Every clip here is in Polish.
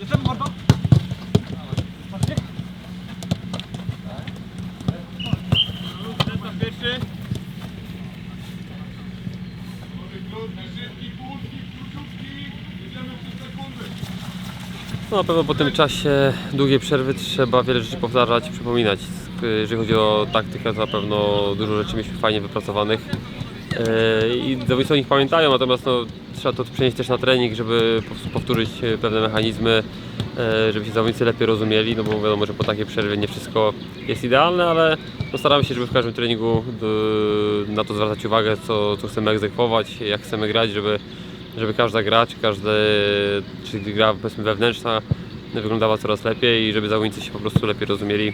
Jestem mordo! No na pewno po tym czasie długiej przerwy trzeba wiele rzeczy powtarzać, przypominać. Jeżeli chodzi o taktykę, to na pewno dużo rzeczy mieliśmy fajnie wypracowanych e, i zawodnicy o nich pamiętają, natomiast no, trzeba to przenieść też na trening, żeby powtórzyć e, pewne mechanizmy, e, żeby się zawodnicy lepiej rozumieli, no bo wiadomo, że po takiej przerwie nie wszystko jest idealne, ale no, staramy się, żeby w każdym treningu na to zwracać uwagę, co, co chcemy egzekwować, jak chcemy grać, żeby, żeby każda gra, czy każde, czy gra powiedzmy wewnętrzna wyglądała coraz lepiej i żeby zawodnicy się po prostu lepiej rozumieli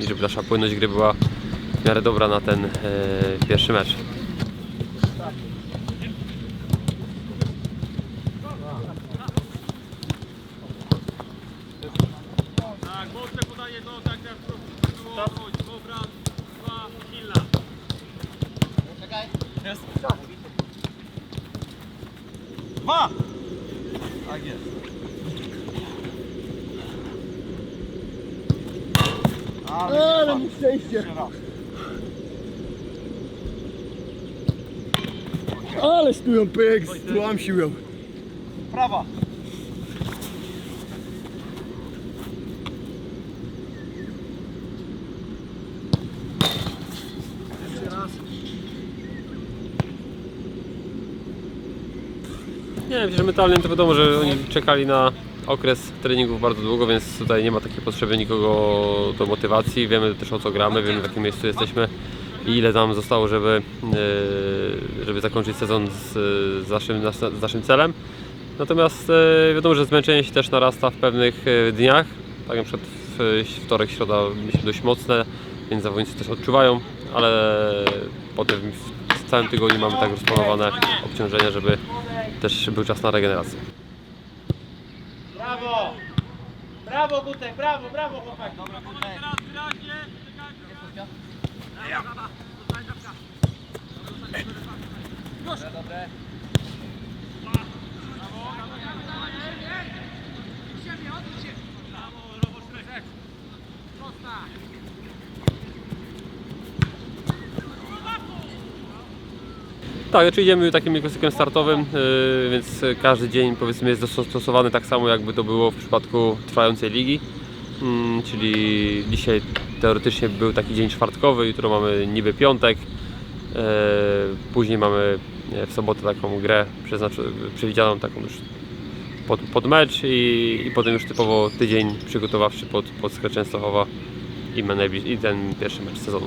i żeby nasza płynność gry była w miarę dobra na ten e, pierwszy mecz. Tak, mocne podanie, no tak jak to było. Chodź, obraz, dwa, Hilla. Dwa! Tak jest. Ale mu szczęście. Ale stują pyk, stłamsił Prawa. Nie wiem, że mentalnie to wiadomo, że oni czekali na okres treningów bardzo długo, więc tutaj nie ma takiej potrzeby nikogo do motywacji. Wiemy też o co gramy, wiemy w jakim miejscu jesteśmy i ile nam zostało, żeby, e, żeby zakończyć sezon z, z, naszym, z naszym celem. Natomiast e, wiadomo, że zmęczenie się też narasta w pewnych e, dniach. Tak na przykład w wtorek, środa myślę dość mocne, więc zawodnicy też odczuwają, ale potem w całym tygodniu mamy tak rozplanowane obciążenia, żeby też był czas na regenerację. Brawo! Brawo Gutek, brawo, brawo chłopak. Dobra Gutek. Teraz wyraźnie, Tak, znaczy idziemy takim mikrocyklem startowym, yy, więc każdy dzień powiedzmy jest dostosowany tak samo jakby to było w przypadku trwającej ligi. Mm, czyli dzisiaj teoretycznie był taki dzień czwartkowy, jutro mamy niby piątek, yy, później mamy w sobotę taką grę przewidzianą taką już pod, pod mecz i, i potem już typowo tydzień przygotowawczy pod, pod Skre Częstochowa i ten pierwszy mecz sezonu.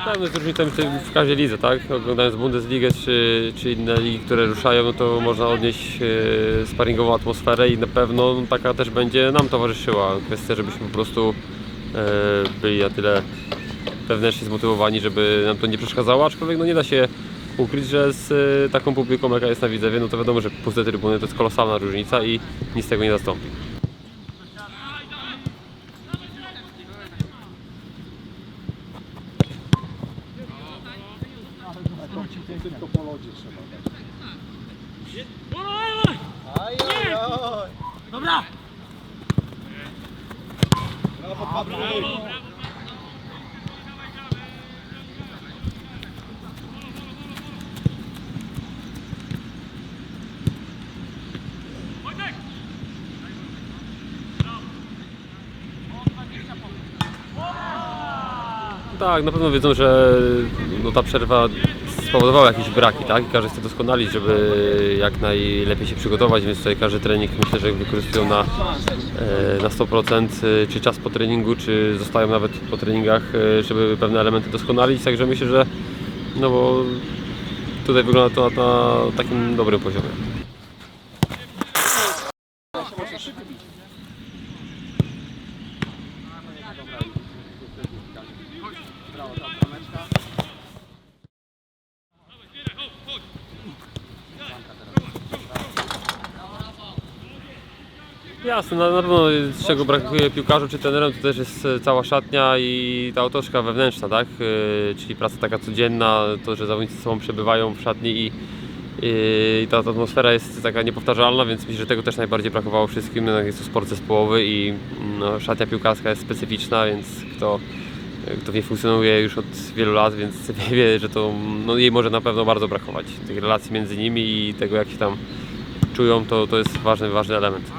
Na pewno jest różnica w każdej lidze, tak? Oglądając Bundesligę czy, czy inne ligi, które ruszają, no to można odnieść e, sparingową atmosferę i na pewno no, taka też będzie nam towarzyszyła. Kwestia, żebyśmy po prostu e, byli na tyle wewnętrznie zmotywowani, żeby nam to nie przeszkadzało, aczkolwiek no, nie da się ukryć, że z e, taką publiką, jaka jest na Widzewie, no to wiadomo, że puste trybuny to jest kolosalna różnica i nic tego nie zastąpi. Dobra. Brawo. Wojtek. Tak, na pewno wiedzą, że no, ta przerwa spowodowała jakieś braki, tak? I każdy chce doskonalić, żeby jak najlepiej się przygotować, więc tutaj każdy trening myślę, że wykorzystują na, e, na 100%, e, czy czas po treningu, czy zostają nawet po treningach, e, żeby pewne elementy doskonalić, także myślę, że no bo tutaj wygląda to na, na takim dobrym poziomie. Jasne, na, pewno z czego brakuje piłkarzu czy trenerom, to też jest e, cała szatnia i ta otoczka wewnętrzna, tak? E, Czyli praca taka codzienna, to, że zawodnicy ze sobą przebywają w szatni i, ta, ta atmosfera jest taka niepowtarzalna, więc myślę, że tego też najbardziej brakowało wszystkim. No, Jest to sport zespołowy i no, szatnia piłkarska jest specyficzna, więc kto, kto w niej funkcjonuje już od wielu lat, więc wie, że to no, jej może na pewno bardzo brakować. Tych relacji między nimi i tego, jak się tam czują, to, to jest ważny, ważny element.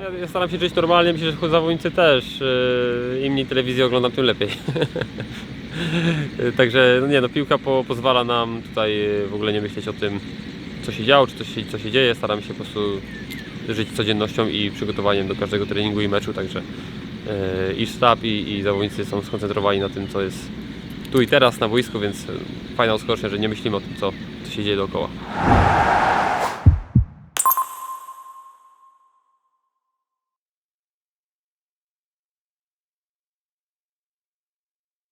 Ja, ja staram się żyć normalnie, myślę, że zawodnicy też. Yy, Im mniej telewizji oglądam, tym lepiej. Także no nie no, piłka po, pozwala nam tutaj yy, w ogóle nie myśleć o tym, co się działo, czy co się, co się dzieje. Staram się po prostu żyć codziennością i przygotowaniem do każdego treningu i meczu, także yy, i sztab, i, i zawodnicy są skoncentrowani na tym, co jest tu i teraz na boisku, więc yy, fajna odskocznia, że nie myślimy o tym, co, co się dzieje dookoła.